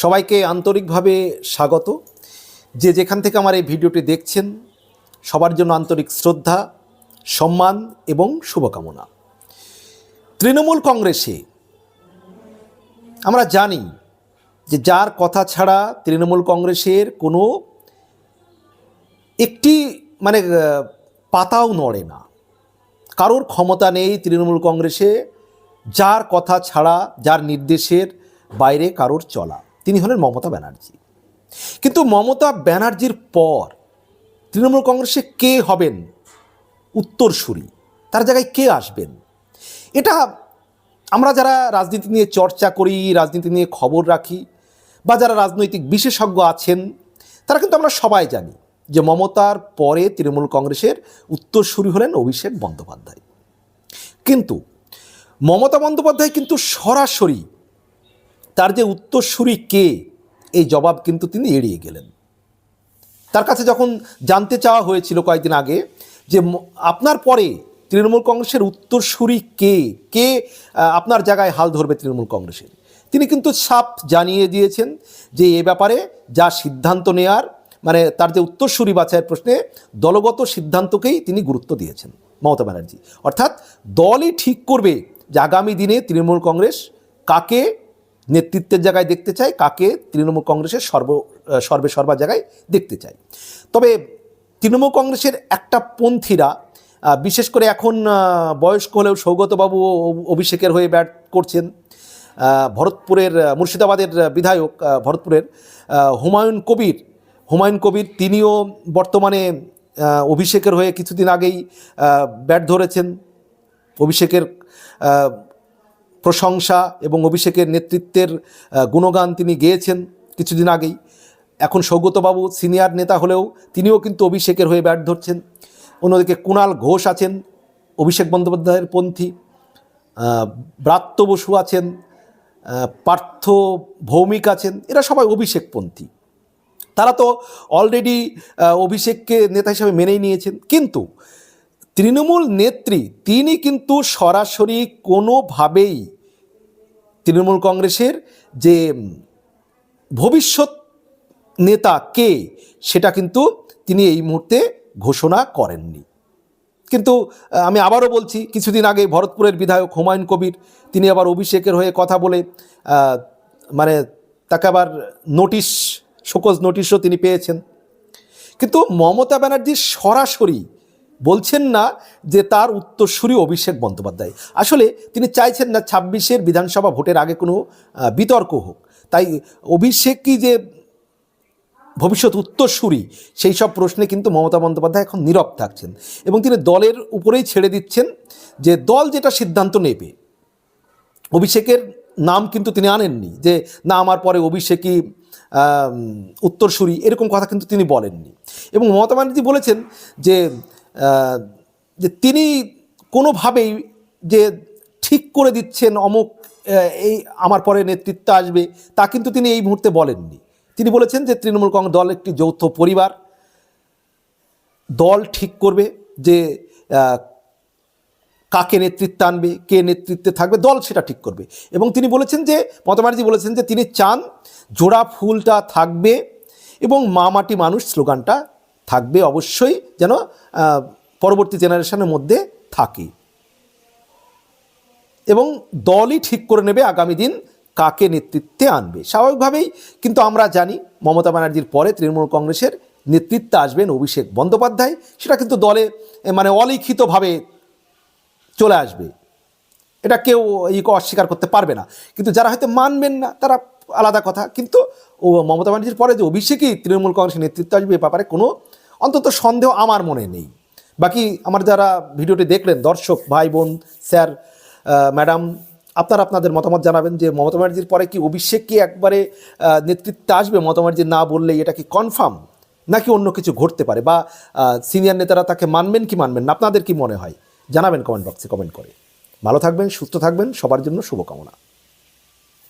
সবাইকে আন্তরিকভাবে স্বাগত। যে যেখান থেকে আমার এই ভিডিওটি দেখছেন, সবার জন্য আন্তরিক শ্রদ্ধা, সম্মান এবং শুভকামনা। তৃণমূল কংগ্রেসে আমরা জানি যে যার কথা ছাড়া তৃণমূল কংগ্রেসের কোনো একটি মানে পাতাও নড়ে না। কারোর ক্ষমতা নেই তৃণমূল কংগ্রেসে, যার কথা ছাড়া, যার নির্দেশের বাইরে কারোর চলা। তিনি হলেন মমতা ব্যানার্জি। কিন্তু মমতা ব্যানার্জির পর তৃণমূল কংগ্রেসে কে হবেন? উত্তরসূরি। তার জায়গায় কে আসবেন? এটা আমরা যারা রাজনীতি নিয়ে চর্চা করি, রাজনীতি নিয়ে খবর রাখি বা যারা রাজনৈতিক বিশেষজ্ঞ আছেন, তারা কিন্তু আমরা সবাই জানি যে মমতার পরে তৃণমূল কংগ্রেসের উত্তরসূরি হলেন অভিষেক বন্দ্যোপাধ্যায়। কিন্তু মমতা বন্দ্যোপাধ্যায় কিন্তু সরাসরি তার যে উত্তরসূরি কে, এই জবাব কিন্তু তিনি এড়িয়ে গেলেন। তার কাছে যখন জানতে চাওয়া হয়েছিল কয়েকদিন আগে যে আপনার পরে তৃণমূল কংগ্রেসের উত্তরসূরি কে কে আপনার জায়গায় হাল ধরবে তৃণমূল কংগ্রেসের? তিনি কিন্তু সাপ জানিয়ে দিয়েছেন যে এ ব্যাপারে যা সিদ্ধান্ত নেয়ার মানে তার যে উত্তরসূরি বাছাইয়ের প্রশ্নে দলগত সিদ্ধান্তকেই তিনি গুরুত্ব দিয়েছেন, মমতা ব্যানার্জি। অর্থাৎ দলই ঠিক করবে যে আগামী দিনে তৃণমূল কংগ্রেস কাকে নেতৃত্বের জায়গায় দেখতে চায় কাকে তৃণমূল কংগ্রেসের সর্ব সর্বে সর্বা জায়গায় দেখতে চায় তবে তৃণমূল কংগ্রেসের একটা পন্থীরা বিশেষ করে এখন বয়স্ক হলেও সৌগতবাবু অভিষেকের হয়ে ব্যাট করছেন ভরতপুরের মুর্শিদাবাদের বিধায়ক ভরতপুরের হুমায়ুন কবির। হুমায়ুন কবির তিনিও বর্তমানে অভিষেকের হয়ে কিছুদিন আগেই ব্যাট ধরেছেন। অভিষেকের প্রশংসা এবং অভিষেকের নেতৃত্বের গুণগান তিনি গেয়েছেন কিছুদিন আগেই। এখন সৌগতবাবু সিনিয়র নেতা হলেও তিনিও কিন্তু অভিষেকের হয়ে ব্যাট ধরছেন। অন্যদিকে কুণাল ঘোষ আছেন, অভিষেক বন্দ্যোপাধ্যায়ের পন্থী। ব্রাত্য বসু আছেন পার্থ ভৌমিক আছেন, এরা সবাই অভিষেকপন্থী তারা তো অলরেডি অভিষেককে নেতা হিসেবে মেনেই নিয়েছেন। কিন্তু তৃণমূল নেত্রী, তিনি কিন্তু সরাসরি কোনোভাবেই তৃণমূল কংগ্রেসের যে ভবিষ্যৎ নেতা কে, সেটা কিন্তু তিনি এই মুহূর্তে ঘোষণা করেননি। কিন্তু আমি আবারও বলছি, কিছুদিন আগে ভরতপুরের বিধায়ক হুমায়ুন কবির, তিনি আবার অভিষেকের হয়ে কথা বলে মানে তাকে আবার নোটিশ, শোকজ নোটিশও তিনি পেয়েছেন। কিন্তু মমতা ব্যানার্জি সরাসরি বলছেন না যে তার উত্তরসূরি অভিষেক বন্দ্যোপাধ্যায়। আসলে তিনি চাইছেন না ছাব্বিশের বিধানসভা ভোটের আগে কোনো বিতর্ক হোক। তাই অভিষেকই যে ভবিষ্যৎ উত্তরসূরি, সেই সব প্রশ্নে কিন্তু মমতা বন্দ্যোপাধ্যায় এখন নীরব থাকছেন। এবং তিনি দলের উপরেই ছেড়ে দিচ্ছেন যে দল যেটা সিদ্ধান্ত নেবে। অভিষেকের নাম কিন্তু তিনি আনেননি যে, না, আমার পরে অভিষেকই উত্তরসূরি, এরকম কথা কিন্তু তিনি বলেননি। এবং মমতা ব্যানার্জি বলেছেন যে যে তিনি কোনোভাবেই যে ঠিক করে দিচ্ছেন অমুক এই আমার পরে নেতৃত্ব আসবে, তা কিন্তু তিনি এই মুহূর্তে বলেননি। তিনি বলেছেন যে তৃণমূল কংগ্রেস দল একটি যৌথ পরিবার, দল ঠিক করবে যে কাকে নেতৃত্বে আনবে, কে নেতৃত্বে থাকবে, দল সেটা ঠিক করবে। এবং তিনি বলেছেন যে, মমতা ব্যানার্জি বলেছেন যে তিনি চান জোড়া ফুলটা থাকবে এবং মা মাটি মানুষ স্লোগানটা থাকবে অবশ্যই যেন পরবর্তী জেনারেশনের মধ্যে থাকে। এবং দলই ঠিক করে নেবে আগামী দিন কাকে নেতৃত্বে আনবে। স্বাভাবিকভাবেই কিন্তু আমরা জানি, মমতা ব্যানার্জির পরে তৃণমূল কংগ্রেসের নেতৃত্বে আসবেন অভিষেক বন্দ্যোপাধ্যায়। সেটা কিন্তু দলে মানে অলিখিতভাবে চলে আসবে। এটা কেউ ই অস্বীকার করতে পারবে না। কিন্তু যারা হয়তো মানবেন না, তারা আলাদা কথা। কিন্তু ও মমতা ব্যানার্জির পরে যে অভিষেকই তৃণমূল কংগ্রেসের নেতৃত্ব আসবে এ ব্যাপারে কোনো অন্তত সন্দেহ আমার মনে নেই। বাকি আমার যারা ভিডিওটি দেখলেন, দর্শক, ভাই, বোন, স্যার ম্যাডাম, আপনারা আপনাদের মতামত জানাবেন যে মমতা ব্যানার্জির পরে কি অভিষেক কি একবারে নেতৃত্বে আসবে? মমতা ব্যানার্জি না বললেই এটা কি কনফার্ম নাকি অন্য কিছু ঘটতে পারে? বা সিনিয়র নেতারা তাকে মানবেন কি মানবেন না? আপনাদের কি মনে হয়? জানাবেন কমেন্ট বক্সে কমেন্ট করে। ভালো থাকবেন, সুস্থ থাকবেন, সবার জন্য শুভকামনা।